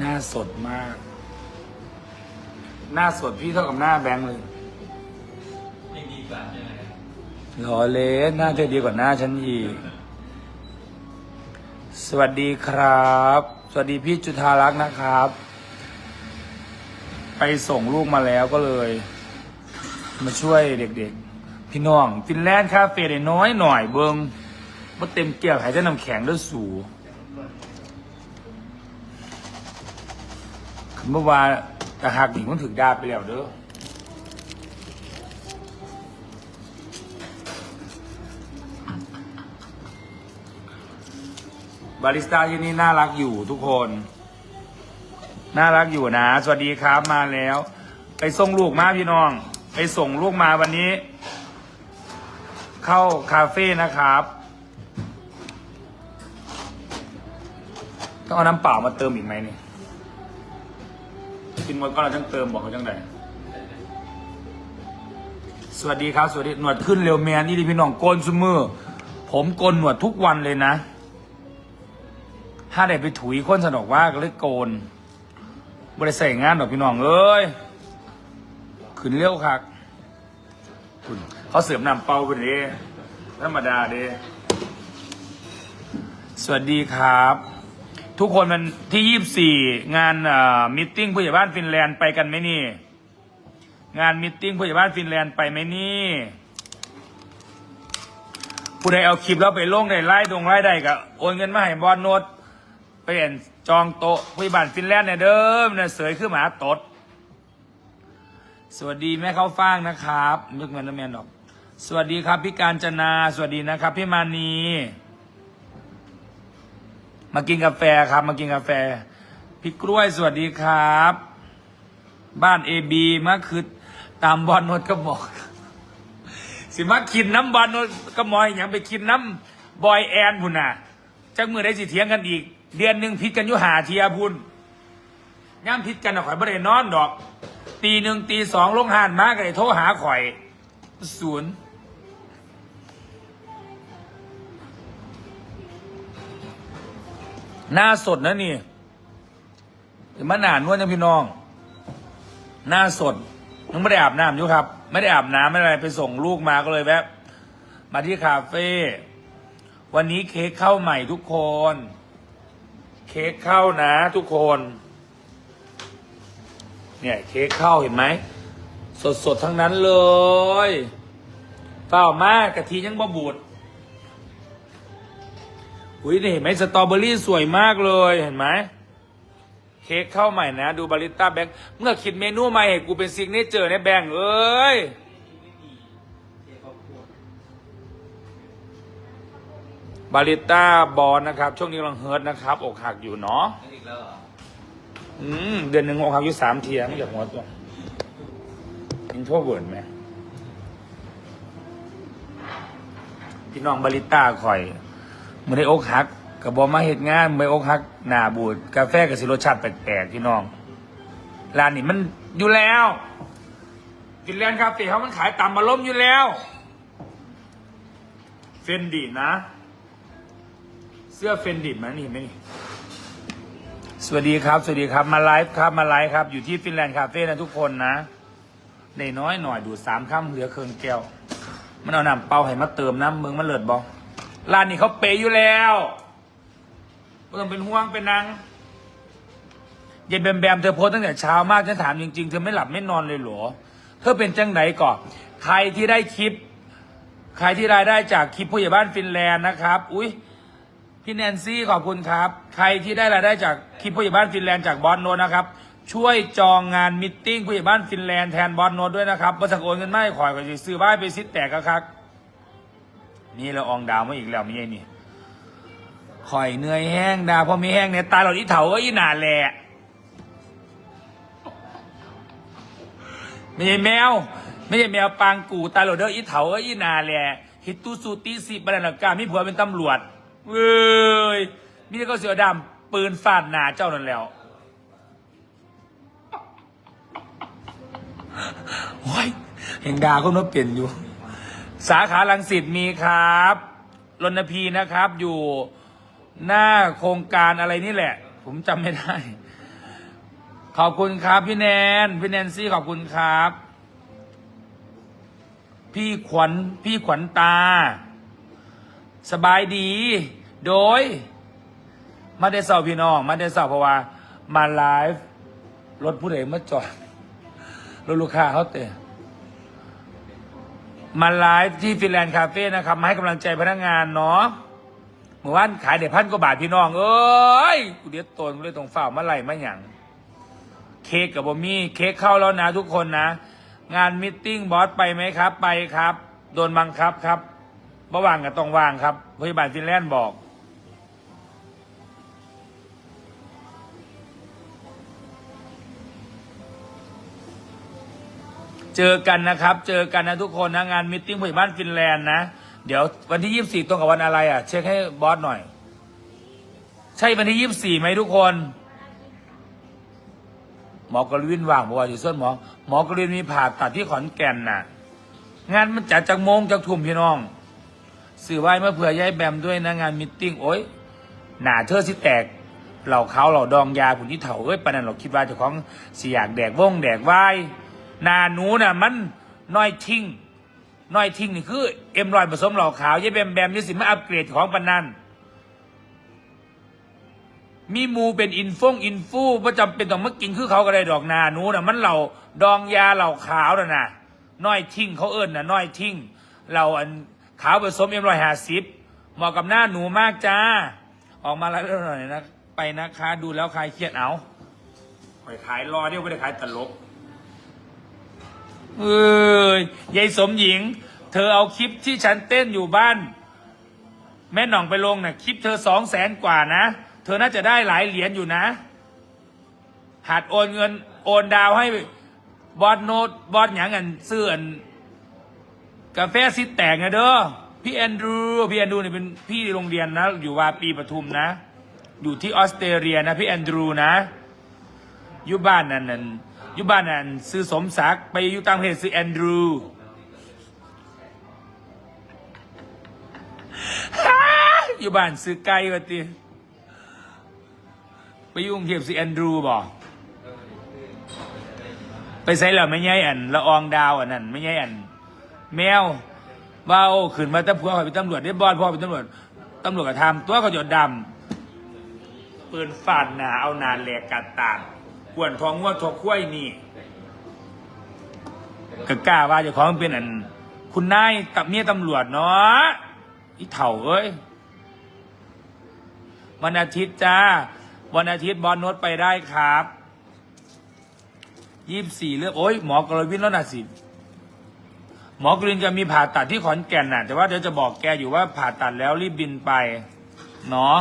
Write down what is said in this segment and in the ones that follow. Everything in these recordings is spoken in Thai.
หน้าสดมาก หน้าสดพี่เท่ากับหน้าแบงค์เลยยังดีกว่าใช่ไหมหล่อเละหน้าเธอดีกว่าหน้าฉันอีก สวัสดีครับ สวัสดีพี่จุธารักษ์นะครับ ไปส่งลูกมาแล้วก็เลย มาช่วยเด็กๆ พี่น้อง ฟินแลนด์คาเฟ่ได้น้อยหน่อยเบิงมาเต็มเกี่ยวหายใจน้ำแข็งด้วยสูคือ เมื่อวานกระหักหนิมันถึงดาบไปแล้วเด้อบาริสต้าที่นี่น่ารักอยู่ทุกคน น่ารักอยู่นะ สวัสดีครับมาแล้ว ไปส่งลูกมาพี่น้อง ไปส่งลูกมาวันนี้ เข้าคาเฟ่นะครับต้องเอาน้ำเปล่ามาเติมอีกไหมเนี่ย กินหมดก็เราต้องเติมบอกเขาจังไดสวัสดีครับ สวัสดีหนวดขึ้นเร็วแมนนี่ดิพี่น้องโกนซุมือ ผมโกนหนวดทุกวันเลยนะ ถ้าได้ไปถุยคนสนุกว่าก็เลยโกนบริใส่งานดอกพี่น้องเอ้ยขึ้นเร็วคักคุณเขาเสริมนำเป่าไปด้ธรรมดาด้สวัสดีครับ ทุกคนมันที่ยี่สี่งานมิทติ้งผู้ใหญ่บ้านฟินแลนด์ไปกันไหมนี่ งานมิทติ้งผู้ใหญ่บ้านฟินแลนด์ไปไหมนี่ผู้ใดเอาคลิปแล้วไปลงได้ไล่ดงไล่ได้ก็โอนเงินมาให้บอลโนดไปเห็นจองโต๊ะผู้ใหญ่บ้านฟินแลนด์เนี่ยเดิมเนี่ยเสยขึ้นหมาตด สวัสดีแม่เข้าฟ่างนะครับนึกเงินน้ำแมนดอก สวัสดีครับพี่การจนา สวัสดีนะครับพี่มานี มากินกาแฟครับมากินกาแฟ พี่กล้วยสวัสดีครับ บ้านเอบีมาคือตามบอลนวดก็บอก สิมากินน้ำบอลนวดก็มอยอย่างไปกินน้ำบอยแอนพุ่นน่ะจักมือได้สิเถียงกันอีก เดือนหนึ่งพิดกันยู่หาเทียพุ่นย่ำพิดกันเอาข่อยบ่ได้นอนดอก ตีหนึ่งตีสองลงหานมากเลยโทรหาข่อยศูนย์ หน้าสดนะนี่จะมาหนานนวดนะพี่น้อง หน้าสดยังไม่ได้อาบน้ำอยู่ครับ ไม่ได้อาบน้ำไม่อะไรไปส่งลูกมาก็เลยแวะมาที่คาเฟ่วันนี้เค้กเข้าใหม่ทุกคน เค้กเข้านะทุกคน เนี่ยเค้กเข้าเห็นไหมสดสดๆทั้งนั้นเลยเปล่ามากกะทิยังบ่บูด อุ้ยนี่เห็นไหมสตรอเบอรี่สวยมากเลยเห็นไหมเค้กเข้าใหม่นะ ดูบาริสต้าแบงค์เมื่อคิดเมนูใหม่ให้กูเป็นซิกเนเจอร์ในแบงค์เอ้ยบาริสต้าบอลนะครับ ช่วงนี้กำลังเฮิร์ตนะครับ อกหักอยู่เนาะนั่นอีกแล้วเหรออืมเดือนหนึ่งอกหักอยู่สามเทียไม่อยากหัวตัวอินโทรเวิร์ดไหมพี่น้องบาริสต้าคอย มื่อได้อกหักกับบอมาเหตุงานเมื่ออกหักหนาบูดกาแฟกับสิรสชาติแปลกๆพี่น้องร้านนี้มันอยู่แล้วฟินแลนด์คาเฟ่เขามันขายตามมาล้มอยู่แล้ว เฟนดีนะ เสื้อเฟนดิตมันนี่เห็นไหมนี่สวัสดีครับ สวัสดีครับมาไลฟ์ครับมาไลฟ์ครับ อยู่ที่ฟินแลนด์คาเฟ่นะทุกคนนะในน้อยหน่อยดูสามข้ามเหลือเคินแก้ว มันเอาน้ำเปล่าให้มาเติมน้ำเมืองมันเลิศบอ ร้านนี้เขาเปย์อยู่แล้วไม่ต้องเป็นห่วงเป็นนางย็นแบมแบมเธอโพสตั้งแต่เช้ามากฉันถามจริงๆ เธอไม่หลับไม่นอนเลยเหรอ เธอเป็นจังไหนก่อนใครที่ได้คลิป ใครที่รายได้จากคลิปผู้ใหญ่บ้านฟินแลนด์นะครับ อุ้ยพี่แนนซี่ขอบคุณครับ ใครที่ได้รายได้จากคลิปผู้ใหญ่บ้านฟินแลนด์จากบอสโนนะครับ ช่วยจองงานมิทติ้งผู้ใหญ่บ้านฟินแลนด์แทนบอสโนด้วยนะครับบริษัทโอนเงินไม่ขอยก็จะซื้อบ้านไปซิดแตกกะครับ นี่เราอองดาวมาอีกแล้วมีไอ้นี่ข่อยเหนื่อยแห้งดาวพอมีแห้งเนี่ยตายเราอีเถาก็อีหนาแหละไม่ใช่แมว ไม่ใช่แมวปางกูตายเราเด้ออีเถาก็อีหนาแหละฮิตตูสูตีสิบรรณาการมีผัวเป็นตำรวจเว้ยมีแต่ก็เสือดำปืนฟาดหนาเจ้านั่นแล้วโอ้ยเห็นดาก็นกเปลี่ยนอยู่ สาขาลังสิตมีครับรณพีนะครับ อยู่หน้าโครงการอะไรนี่แหละ ผมจำไม่ได้ ขอบคุณครับพี่แนน พี่แนนซี่ขอบคุณครับ พี่ขวัญพี่ขวัญตา สบายดี โดย มาได้สอบพี่น้อง มาได้สอบเพราะว่า มาไลฟ์รถผู้ใดมาจอดรถลูกค้าเขาเตะ มาไลฟ์ที่ฟินแลนด์คาเฟ่นะครับมาให้กำลังใจพนักงานเนาะเมื่อวานขายเดี๋ยวพันกว่าบาทพี่น้อง เอ้ยกูเดี๋ยวตนกูเลยตรงฝ่ามาไหลมาหยังเค้กกับบอมี่เค้กเข้าแล้วนะทุกคนนะ งานมิทติ้งบอสไปไหมครับ ไปครับ โดนบังคับครับบ่ว่างกับต้องว่างครับพยาบาลฟินแลนด์บอก เจอกันนะครับ เจอกันนะทุกคนนะงานมิทติ้งผู้ใหญ่บ้านฟินแลนด์นะ เดี๋ยววันที่ยี่สี่ตรงกับวันอะไรอะ เช็คให้บอสหน่อย ใช่วันที่ยี่สี่ไหมทุกคน หมอกรวินว่างบอกว่าอยู่ส่วนหมอ หมอกรวินมีผ่าตัดที่ขอนแก่นน่ะ งานมันจัดจากโมงจากทุ่มพี่น้อง สื่อไหว้มาเผื่อยายแบมด้วยนะงานมิทติ้งโอ้ยหนาเธอสิแตกเหล่าเขาเหล่าดองยาผุนที่เถาเอ้ยปนันเราคิดว่าเจ้าของสิอยากแดกว่องแดกไหว้ นาหนูน่ะมันน้อยทิ้งน้อยทิ้งนี่คือเอ็มรอยผสมเหล่าขาวยายแบมแบมนี่สิมาอัปเกรดของปานนันมีมูเป็นอินฟงอินฟูประจำเป็นต้องมากินคือเขาก็ได้ดอกนาหนูน่ะมันเหล่าดองยาเหล่าขาวน่ะนะน้อยทิ้งเขาเอิ้นน่ะน้อยทิ้งเราอันขาวผสมเอ็มรอยห้าสิบเหมาะกับหน้าหนูมากจ้า ออกมาแล้วหน่อยนะไปนะคะ ดูแล้วใครเครียดเอาคอยขายรอเดี๋ยวไม่ได้ขายตลก เอ้ยยายสมหญิง เธอเอาคลิปที่ฉันเต้นอยู่บ้าน แม่หน่องไปลงน่ะคลิปเธอสองแสนกว่านะ เธอน่าจะได้หลายเหรียญอยู่นะ หัดโอนเงินโอนดาวให้บอสโนตบอสหยังอันซื้ออันกาแฟซิแตกนะเด้อพี่แอนดรูพี่แอนดรูเนี่ยเป็นพี่โรงเรียนนะ อยู่วาปีปทุมนะ อยู่ที่ออสเตรเลียนะ พี่แอนดรูนะอยู่บ้านนั่นนั่น อยู่บ้านนั่นซื้อสมศักดิ์ไปอยู่ต่างประเทศซื้อแอนดรูอยู่บ้านซื้อไก่วะตีไปยุ่กรุงเทพสิแอนดรูบอกไปใส่เหล่าไม่ใช่อันละอองดาวอันนั้นไม่ใช่อัน แมวเบาขึ้นมาตะพัวเป็นตำรวจได้บอลพ่อเป็นตำรวจตำรวจกระทำตัวเขาหยดดำปืนฝาดหนาเอานานแหลกกัดตาน กวนทองงวดทองคุ้ยนี่ก็กล้าว่าเจะของเป็นอัน คุณนายกับเมียตำรวจเนาะอีเถ่าเอ้ยวันอาทิตย์จ้า วันอาทิตย์บอลโนตไปได้ครับยี่สี่เลือกโอ้ยหมอกรวินแล้วนะสิหมอกรินจะมีผ่าตัดที่ขอนแก่นน่ะ แต่ว่าเดี๋ยวจะบอกแกอยู่ว่าผ่าตัดแล้วรีบบินไป เนาะ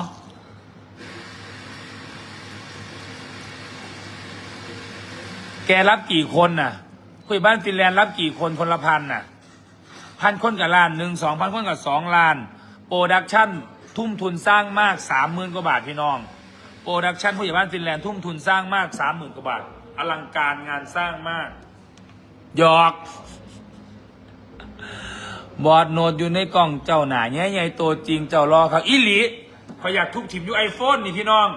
แกรับกี่คนน่ะคุยบ้านฟินแลนด์รับกี่คนคนละพันน่ะพันคนกับล้านหนึ่งสองพันคนกับสองล้าน โปรดักชั่นทุ่มทุนสร้างมากสามหมื่นกว่าบาทพี่น้อง โปรดักชั่นผู้ใหญ่บ้านฟินแลนด์ทุ่มทุนสร้างมากสามหมื่นกว่าบาท อลังการงานสร้างมากหยอกบอดโนดอยู่ในกล่องเจ้าหนาใหญ่ๆตัวจริงเจ้ารอครับอีหลีขาอยากทุกทีมอยู่ไอโฟนนี่พี่น้อง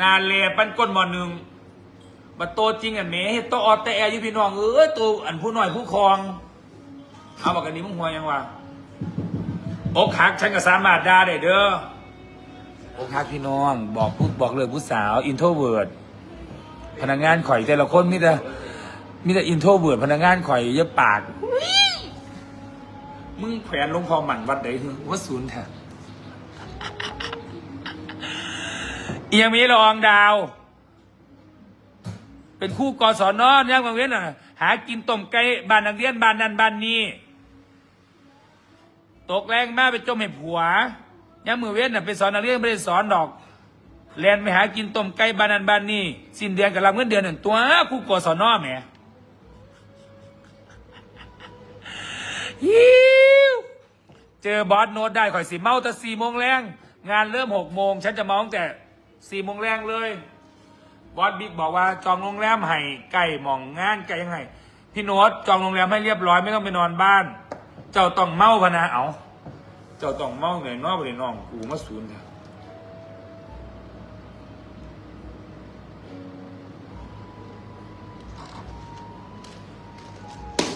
นาเลปันก้นหมอหนึ่ง บัดโตจริงอันเมเฮ็ดโตวออดแต่แอร์อยู่พี่น้องเออตัวอันผู้น้อยผู้ครอง เอาบอกกันนี้มึงหัวยังวะอกหักฉันก็สามารถด่าได้เด้ออกหักพี่น้อง บอกพูดบอกเลยผู้สาวอินโทรเวิร์ดพนักงานข่อยแต่ละคนมีแต่มีแต่อินโทรเวิร์ดพนักงานข่อยเยอะปาก มึงแขวนลงพอหมันวัดไหนว่าศูนย์แท้เอียงมีละอองดาว เป็นคู่กศนเนี่ยบางเว้นอะ หากินต้มไก่บ้านนักเรียนบ้านนั้นบ้านนี้ ตกแรงมากไปจมให้ผัวยังมือเว้นน่ะไปสอนนักเรียนไม่ได้สอนดอกแลนไปหากินต้มไก่บ้านนั้นบ้านนี้สิ้นเดือนกับรับเงินเดือนหนึ่งตัวคู่กศนแหมฮิวเจอบอสโน้ตได้ข่อยสิเมาแต่สี่โมงแรงงานเริ่มหกโมงฉันจะเมาตั้งแต่สี่โมงแรงเลย บอสบิ๊กบอกว่าจองโรงแรมให้ไก่หมองงานไก่ยังไงพี่โน้ตจองโรงแรมให้เรียบร้อยไม่ต้องไปนอนบ้าน เจ้าต้องเมาพนาเอาเจ้าต้องเมาเหนื่อยนอกไปเลนองกูมาศูนย์เถอ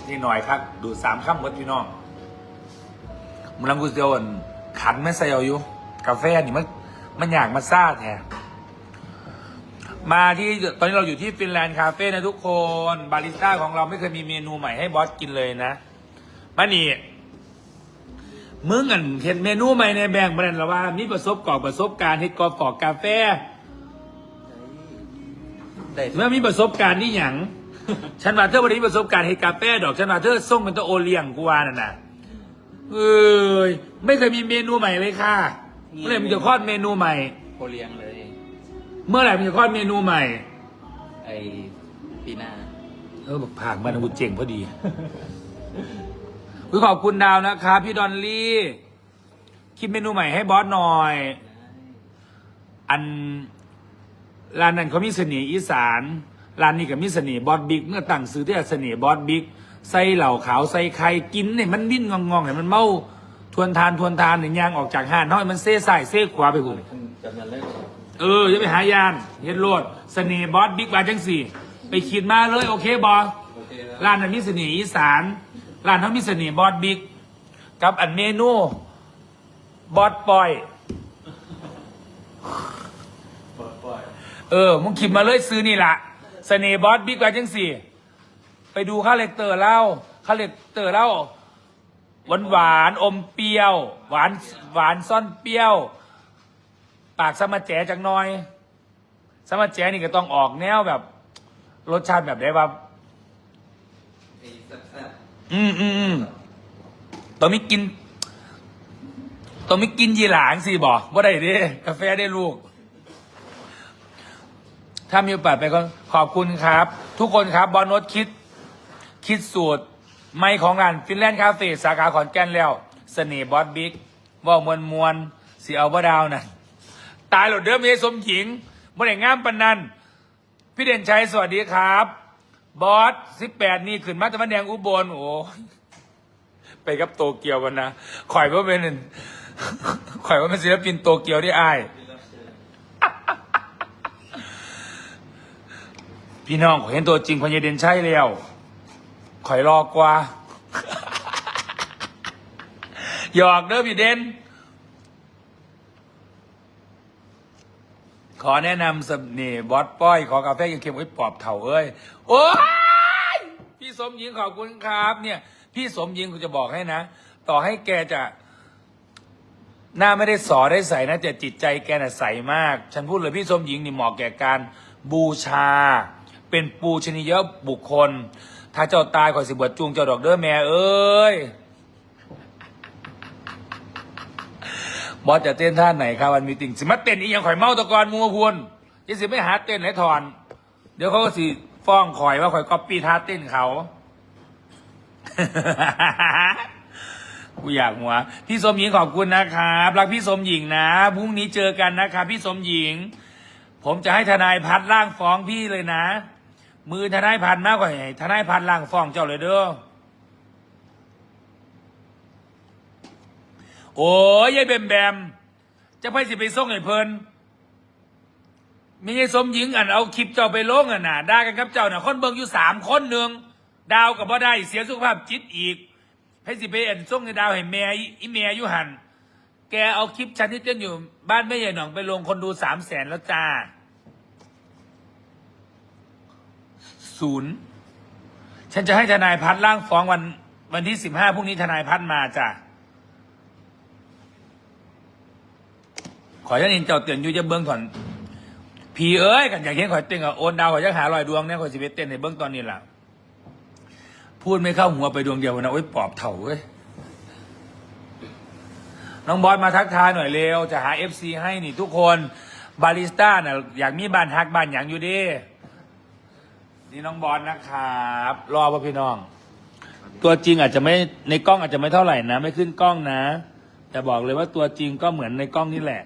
นี่หน่อยครับ ดูสามข้ามวัดพี่น้องมันลังกูเสียวขันไม่ใส่เอาอยู่ กาแฟนี่มันมันอยากมาซาแทน มาที่ตอนนี้เราอยู่ที่ฟินแลนด์คาเฟ่นะทุกคน บาริสต้าของเราไม่เคยมีเมนูใหม่ให้บอสกินเลยนะมานี่มึงอันเห็นเมนูใหม่ในแบ่งค์มาแล้วว่า มีประสบกอบประสบการณ์เฮ็ดกอบกอกกาแฟได้เมื่อมีประสบการณ์นี่หยังฉันว่าเธอวันนี้ประสบการณ์เฮดกาแฟดอกฉันว่าเธอส่งเป็นตัวโอเลี้ยงกูว่าน่ะนะเอ้ยไม่เคยมีเมนูใหม่เลยค่ะเมื่อไหร่มันจะคลอดเมนูใหม่โคเลียงเลย เมื่อไหร่มันจะคลอดเมนูใหม่ ไอปีหน้า เออบอกผากมันกูเจ๋งพอดีอุ๊ยขอบคุณดาวนะครับ พี่ดอนลี่ คิดเมนูใหม่ให้บอสหน่อย อันร้านนั้นเขามีเสน่ห์อีสานร้านนี้ก็มีเสน่ห์บอสบิ๊กเมื่อตั้งซื้อที่เสน่ห์บอสบิ๊กใส่เหล่าขาวใส่ไข่กินเนี่ยมันวิ่นงองๆเนี่ยมันเมาทวนทานทวนทานเนี่ยยางออกจากห้านน้อยมันเซ่ใส่เซ่ขวาไปหุ่นจำนันเลย เออจะไปหายานเฮ็ดโลดเสน่ห์บอสบิ๊กบาจังสี่ ไปคิดมาเลยโอเคบอโอเคแล้วร้านนั้นมีเสน่ห์อีสานร้านเขามีเสน่ห์บอสบิ๊กกับอันเมนูบอสปอย ปล่อยปล่อยเออ มึงคิดมาเลยซื้อนี่ละเสน่ห์บอสบิ๊กว่าจังสี่ ไปดูค่าเลกเตอร์เล่าค่าเลกเตอร์เล่าหวานหวานๆอมเปรี้ยว หวานหวานซ่อนเปรี้ยว ปากสมาแจจักหน่อย สมาแจนี่ก็ต้องออกแนวแบบ รสชาติแบบได้แบบไอ้แซ่บอืมอืมอืมต้องไม่กินต้องไม่กินยีหลางสิบอกว่าได้เดิกาแฟได้ลูก ถ้ามีโอกาสไปก็ขอบคุณครับ ทุกคนครับบอลนดคิด คิดสูตร ไม่ของงานฟินแลนด์คาเฟ่สาขาขอนแก่นแล้ว เสน่ห์บอสบิ๊กว่ามวลมวลสีเอาบ่ดาวนะ ตายหลดเดิมเอสมหญิงบ่ได้งามปันนันพี่เด่นชัยสวัสดีครับ บอสสิบแปดนี่ขึ้นมาตะวันแดงอุบลโอ้ไปกับโตเกียวกันนะข่อยว่าเป็นข่อยว่าเป็นศิลปินโตเกียวที่อายพี่น้องขอเห็นตัวจริงพญเด่นชัยแล้วข่อยรอกว่าหยอกเด้อพี่เด่น ขอแนะนำสำนี่บอสป้อย ขอกาแฟยังเค็มไว้ปอบเถ่าเอ้ย โอ้ยพี่สมหญิงขอบคุณครับ เนี่ย พี่สมหญิงกูจะบอกให้นะ ต่อให้แกจะ หน้าไม่ได้สอได้ใส่นะแต่จิตใจแกน่ะใสมาก ฉันพูดเลยพี่สมหญิงนี่เหมาะแก่การบูชา เป็นปูชนียบุคคล ถ้าเจ้าตายขอยสิบวชจูงเจ้าดอกเด้อแม่เอ้ย บอสจะเต้นท่าไหนครับวันมีติ่งสิมาเต้นอีกอย่างข่อยเมาตะกอนมัวพวนยังสิไม่หาเต้นไหนถอน เดี๋ยวเขาก็สิฟ้องข่อยว่าข่อยก๊อปปี้ท่าเต้นเขากูอยากหัว พี่สมหญิงขอบคุณนะครับรักพี่สมหญิงนะพรุ่งนี้เจอกันนะครับพี่สมหญิง ผมจะให้ทนายพัดล่างฟ้องพี่เลยนะ มือทนายพัดมากกว่าทนายพัดล่างฟ้องเจ้าเลยเด้อ โอ้ยยายแบมแบมจะไปสิไปส่งไอ้เพิ่นมีไอ้สมหญิงอันเอาคลิปเจ้าไปลงอะน่ะด่ากันครับเจ้าน่ะคนเบิ่งอยู่สามคนหนึ่งดาวกับบ่ได้เสียสุขภาพจิตอีกให้สิไปอันส่งในดาวให้แม่อีแม่อยู่หันแกเอาคลิปฉันที่เต้นอยู่บ้านแม่ใหญ่หนองไปลงคนดูสามแสนแล้วจ้าศูนย์ฉันจะให้ทนายพัดร่างฟ้องวันวันที่สิบห้าพรุ่งนี้ทนายพัดมาจ้ะ ขอยันเองเจ้าเตือนอยู่จะเบื้องก่อนผีเอ้ยกันอยากเห็นขอยเต้นกับโอนดาวขอยจะหาลอยดวงเนี่ยขอยสิเวเต้นในเบื้องตอนนี้แหละพูดไม่เข้าหัวไปดวงเดียวนะโอ้ยปอบเถ่าเว้ยน้องบอสมาทักทายหน่อยเร็ว จะหาเอฟซีให้นี่ทุกคนบาริสต้าน่ะอยากมีบ้านฮักบ้านอย่างอยู่ดินี่น้องบอสนะครับรอป่ะพี่น้อง ตัวจริงอาจจะไม่ในกล้องอาจจะไม่เท่าไหร่นะ ไม่ขึ้นกล้องนะ แต่บอกเลยว่าตัวจริงก็เหมือนในกล้องนี่แหละ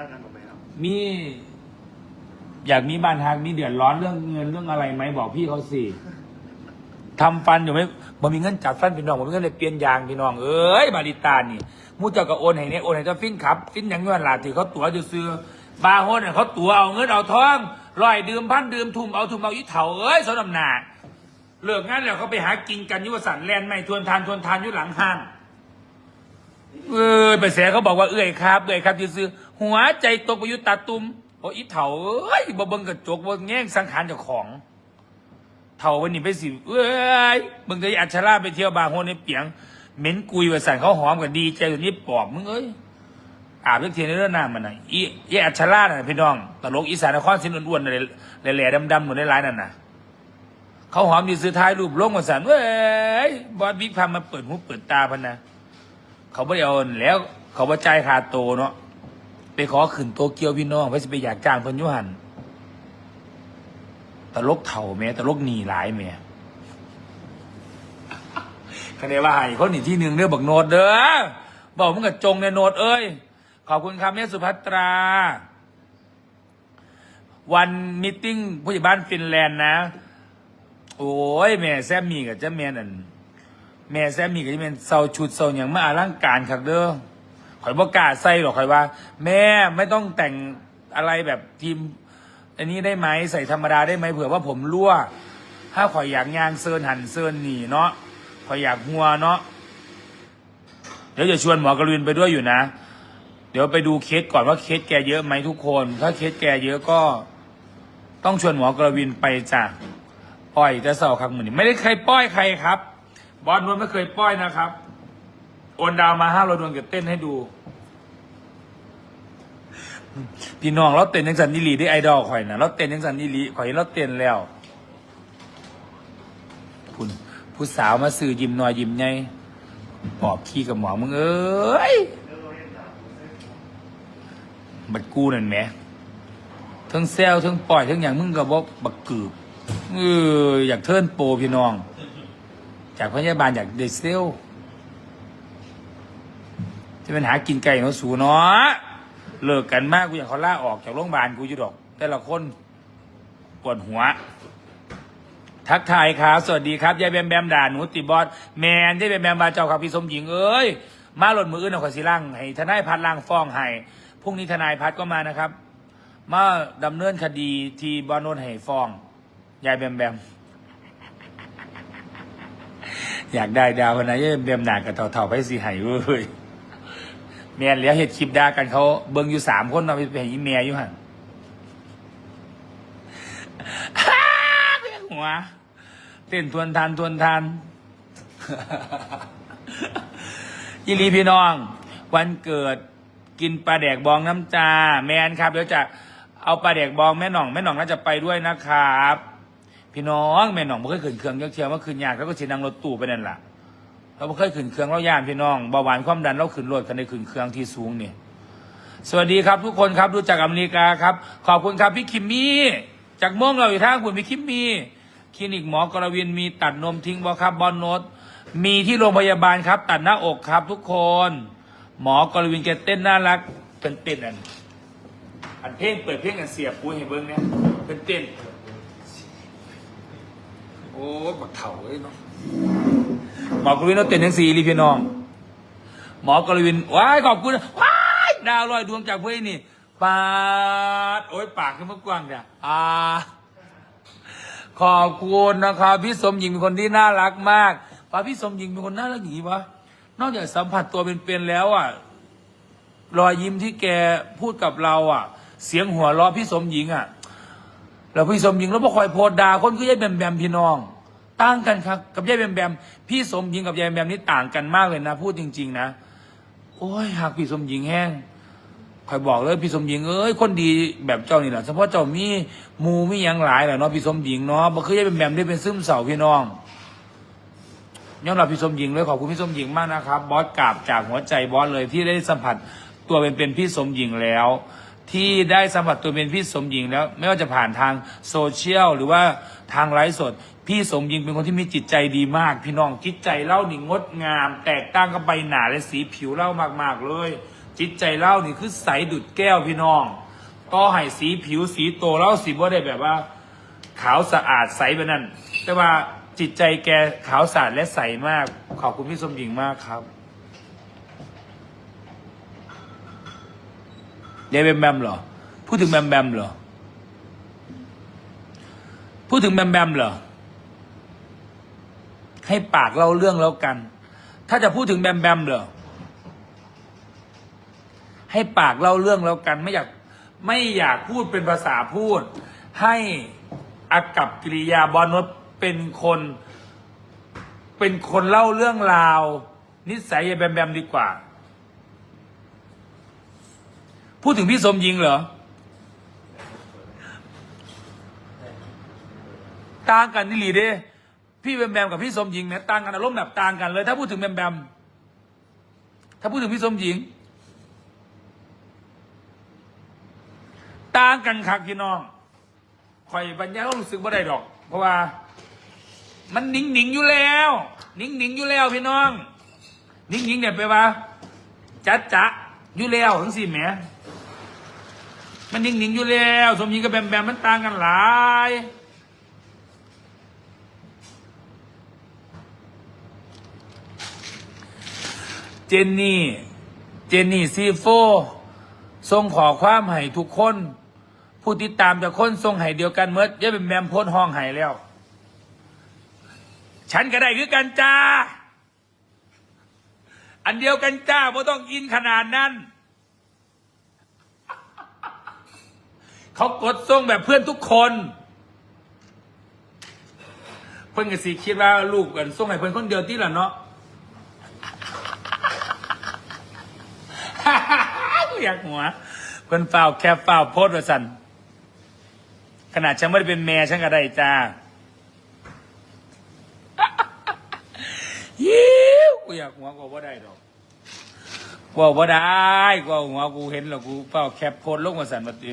ได้กันหมดไหมครับมี อยากมีบ้านฮักมีเดือดร้อนเรื่องเงินเรื่องอะไรไหมบอกพี่เขาสิทำฟันอยู่ไหมบ่มีเงินจัดฟันพี่น้องบ่มีเงินเลยเปลี่ยนยางพี่น้องเอ้ยบาริตานี่มูเจ้าก็โอนให้เนี่ยโอนให้เจ้าฟินขับ ฟินอย่างเงี้ยหลาที่เขาตั๋วจะซื้อบาโฮนเนี่ยเขาตั๋วเอาเงินเอาทองร้อยดื่มพันดื่มทุ่มเอาทุ่มเอาอีเถาเอ้ยสนำหนาเลิกงานแล้วเขาไปหากินกันยุวสันแลนไม่ทวนทานทวนทานอยู่หลังห้างเออไปแสเขาบอกว่าเอ้ยครับเอ้ยครับที่ซื้อ หัวใจตกไปอยุตาตุมโอ้อีเถาเอ้ยบ่เบิ่งกระจกบ่แง่งสังขารเจ้าของเถาวันนี้ไปสิเอ้ยมึงจะอัชราไปเที่ยวบาร์โฮในเปียงเหม็นกุยว่าสั่นเขาหอมกันดีใจตัวนี้ปอบมึงเอ้ยอาบเลือกเทียนในเรื่องน้ำมันน่ะอีอีอัชราน่ะพี่น้องตลกอีสานนครสินอ้วนๆอะแหล่ๆดำๆหมดได้ร้ายนั่นน่ะเขาหอมดีซื้อท้ายรูปลงมาสั่นเว้ยบอสบิ๊กพามาเปิดหูเปิดตาพันนะเขาไม่ได้เอาแล้ว เขาว่าใจขายคาโตเนาะ ไปขอขึ้นโตเกียวพี่น้องเพื่อจะไปอยากจ้างเพิ่นยุหันตลกเถ่าแม่ตลกหนีหลายแม่คะแนนว่าให้เขาหนีที่หนึ่งเด้อบักโนดเด้อบอกมึงกับจงในโนดเอ้ย ขอบคุณครับแม่สุภัตรา วันมิทติ้งผู้ใหญ่บ้านฟินแลนด์นะ โอ้ย แม่แซมมี่กับเจ้าแม่นั่นแม่แซมมี่กับเจ้าแม่เซาชุดเซาอย่างมาอลังการคักเด้อ ข่อยบ่กล้าใส่หรอกข่อยว่า แม่ไม่ต้องแต่งอะไรแบบทีม อันนี้ได้ไหมใส่ธรรมดาได้ไหมเผื่อว่าผมรั่ว ถ้าข่อยอยากยางเซินหันเซินหนีเนาะข่อยอยากหัวเนาะเดี๋ยวจะชวนหมอกระวินไปด้วยอยู่นะ เดี๋ยวไปดูเคสก่อนว่าเคสแกเยอะไหมทุกคน ถ้าเคสแกเยอะก็ ต้องชวนหมอกรวินไปจ้ะป้อยจะเศร้าครับเหมือนนี้ไม่ได้เคยป้อยใครครับ บอลนวลไม่เคยป้อยนะครับ โอนดาวมาห้าเราดวงเก็บเต้นให้ดู พี่น้องเราเต้นยังสันนิลีได้ไอดอลข่อยนะเราเต้นยังสันนิลีข่อยเราเต้นแล้วคุณผู้สาวมาสื่อยิ้มหน่อยยิ้มไงปอบขี้กับหมอมึงเอ้ยบัดกูนั่นแหมทั้งแซวทั้งปล่อยทั้งอย่างมึงกับบอกบักกืบเอออยากเทิร์นโปรพี่น้อง จากพยาบาลอยากเดซเซล จะเป็นหากินไก่เนาะสูเนาะเลิกกันมากกูอยากเขาล่าออกจากโรงพยาบาลกูอยู่ดอก แต่ละคนปวดหัว ทักทายครับ สวัสดีครับยายแบมแบมด่าหนูติบอสแมนยายแบมแบมมาเจ้าครับพี่สมหญิงเอ้ยมาหล่นมืออื่นเอาขอสิล่างให้ทนายพัดล่างฟ้องให้พรุ่งนี้ทนายพัดก็มานะครับ มาดำเนินคดีที่บอนนท์ให้ฟ้องยายแบมแบมอยากได้ดาวนไหนยายแบมแบมหนากับเถ่าๆไปสิใหายเว้ย เมียนเหลี้ยเห็ดคลิปดากันเขาเบิ่งอยู่สามคนเราไปเห็นอีเมียอยู่หันหัวเต้นทวนทันทวนทันยิรีพี่น้อง วันเกิดกินปลาแดกบองน้ำจาแมนครับเดี๋ยวจะเอาปลาแดกบองแม่หน่องแม่หน่องน่าจะไปด้วยนะครับ พี่น้องแม่หน่องบ่เคยขืนเครื่องเยอะเชียวเมื่อคืนยากแล้วก็สินังรถตู้ไปนั่นแหละ เราบ่เคยขึ้นเครื่องเราย่านพี่น้องเบาหวานความดันเราขึ้นรถกันในขึ้นเครื่องที่สูงนี่สวัสดีครับทุกคนครับดูจากอเมริกาครับ ขอบคุณครับพี่คิมมี่จากม่วงเราอยู่ท่าคุณพี่คิมมี่คลินิกหมอกรวินมีตัดนมทิ้งบอครับบอลโนตมีที่โรงพยาบาลครับ ตัดหน้าอกครับทุกคน หมอกรวินแกเต้นน่ารักเป็นเต้นอันอันเพลงเปิดเพลงกันเสียบปุ้ยให้เบิ้งเนี่ยเป็นเต้นโอ้บักเถ่าเลยเนาะ หมอกรวินเราเต้นทั้งสี่รีพี่น้อง หมอกรวินว้ายขอบคุณว้ายดาวลอยดวงจากเพื่อนนี่ปาดโอ้ยปากขึ้นมากว้างเนี่ยอ่าขอบคุณนะครับพี่สมหญิงเป็นคนที่น่ารักมากป้าพี่สมหญิงเป็นคนน่ารักอย่างนี้วะนอกจากสัมผัสตัวเป็นๆแล้วอะรอยยิ้มที่แกพูดกับเราอะ เสียงหัวเราะพี่สมหญิงอะแล้วพี่สมหญิงแล้วพอคอยโพดดาคนคือยายแบมแบมพี่น้อง ต่างกันครับ กับยายแบมแบมพี่สมหญิงกับยายแบมแบมนี่ต่างกันมากเลยนะ พูดจริง ๆ นะ โอ้ยหากพี่สมหญิงแห้งคอยบอกเลยพี่สมหญิงเอ้ยคนดีแบบเจ้านี่แหละเฉพาะเจ้ามีมูมียังหลายแหละเนาะพี่สมหญิงเนาะบ่คือยายแบมแบมได้เป็นซึมเศร้าพี่น้องย้อมรับพี่สมหญิงเลยขอบคุณพี่สมหญิงมากนะครับ บอสกราบจากหัวใจบอสเลยที่ได้สัมผัสตัวเป็นเป็นพี่สมหญิงแล้ว ที่ได้สัมผัสตัวเป็นพี่สมหญิงแล้ว ไม่ว่าจะผ่านทางโซเชียลหรือว่าทางไลฟ์สด พี่สมหญิงเป็นคนที่มีจิตใจดีมาก พี่น้องจิตใจเล่านี่งดงาม แตกต่างกับใบหนาและสีผิวเล่ามากๆเลย จิตใจเล่านี่คือใสดุดแก้วพี่น้องก็ให้สีผิวสีโตเล่าสีบ่ได้แบบว่า ขาวสะอาดใสแบบนั้น แต่ว่าจิตใจแกขาวสะอาดและใสมาก ขอบคุณพี่สมหญิงมากครับยายแบมแบมเหรอ พูดถึงแบมแบมเหรอ พูดถึงแบมแบมเหรอ ให้ปากเล่าเรื่องแล้วกัน ถ้าจะพูดถึงแบมแบมเหรอให้ปากเล่าเรื่องแล้วกัน ไม่อยากไม่อยากพูดเป็นภาษาพูด ให้อากับกิริยาบอนนเป็นคน เป็นคนเล่าเรื่องราว นิสัยยาแบมแบมดีกว่า พูดถึงพี่สมหญิงเหรอต่างกันนี่หลีเด้ พี่แบมแบมกับพี่สมหญิงเนี่ยต่างกันอารมณ์แบบต่างกันเลย ถ้าพูดถึงแบมแบมถ้าพูดถึงพี่สมหญิง ต่างกันคักพี่น้องคอยบรรยายความรู้สึกบ่ได้ดอก เพราะว่า มันนิ่งหนิงอยู่แล้ว นิ่งหนิงอยู่แล้วพี่น้อง นิ่งหนิงเนี่ยไปว่าจัดจะอยู่แล้วทั้งสี่แหมมันนิ่งหนิงอยู่แล้ว สมหญิงกับแบมแบมมันต่างกันหลาย เจนนี่ เจนนี่ซีโฟส่งขอความให้ทุกคน ผู้ติดตามจากคนส่งให้เดียวกันเมื่อจะเป็นแมมพสต์ห้องให้แล้ว ฉันก็ได้คือกันจ้า อันเดียวกันจ้าไม่ต้องอินขนาดนั้น เขากดส่งแบบเพื่อนทุกคนเพื่อนก็สิคิดว่าลูกกันส่งให้เพื่อนคนเดียวที่ละเนาะ กู อยากหัวเพิ่นเฝ้าแคบเฝ้าโพสต์ว่าสันขนาดฉันไม่ได้เป็นแม่ฉันก็ได้จ้ายิ้วกูอยากหัวกูว่าได้ดอกกูว่าได้กูหัวกูเห็นแล้วกูเฝ้าแคปโพสต์ลงมาสันมาตี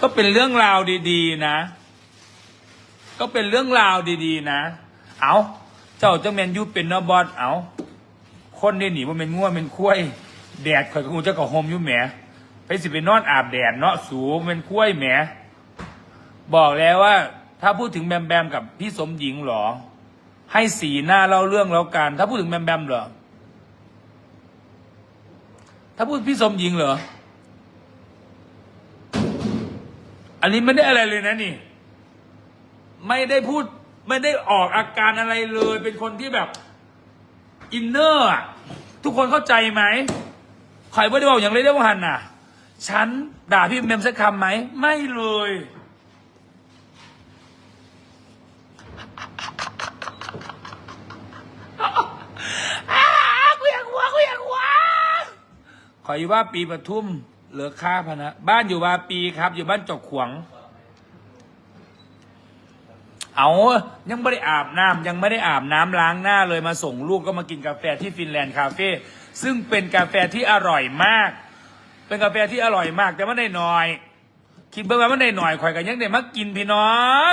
ก็เป็นเรื่องราวดีๆนะ ก็เป็นเรื่องราวดีๆนะ เอาเจ้าเจ้าแมนยูเป็นนอบอสเอา คนได้หนีว่าเป็นง่วงเป็นคุ้ยแดดข่อยกับกูเจ้ากับโฮมอยู่แหมไปสิไปนอนอาบแดดเนาะสูงเป็นคุ้ยแหมบอกแล้วว่า ถ้าพูดถึงแบมแบมกับพี่สมหญิงหรอ ให้สีหน้าเล่าเรื่องแล้วกัน ถ้าพูดถึงแบมแบมเหรอถ้าพูดพี่สมหญิงเหรออันนี้ไม่ได้อะไรเลยนะนี่ ไม่ได้พูด ไม่ได้ออกอาการอะไรเลย เป็นคนที่แบบ อินเนอร์ทุกคนเข้าใจไหมใครไม่ได้บอกอย่างไรได้ว่าหันน่ะ ฉันด่าพี่เมมสักคำไหม ไม่เลย กูอยากหัวกูอยากหัวขออยู่ว่าปีปทุมเหลือค่าพนะ บ้านอยู่ว่าปีครับ อยู่บ้านจกขวง เอายังไม่ได้อาบน้ำยังไม่ได้อาบน้ำล้างหน้าเลยมาส่งลูกก็มากินกาแฟที่ฟินแลนด์คาเฟ่ซึ่งเป็นกาแฟที่อร่อยมาก เป็นกาแฟที่อร่อยมากแต่ไม่ได้หน่อย คิดเบิ่งว่ามันได้หน่อยข่อยกันยังได้มากินพี่น้อง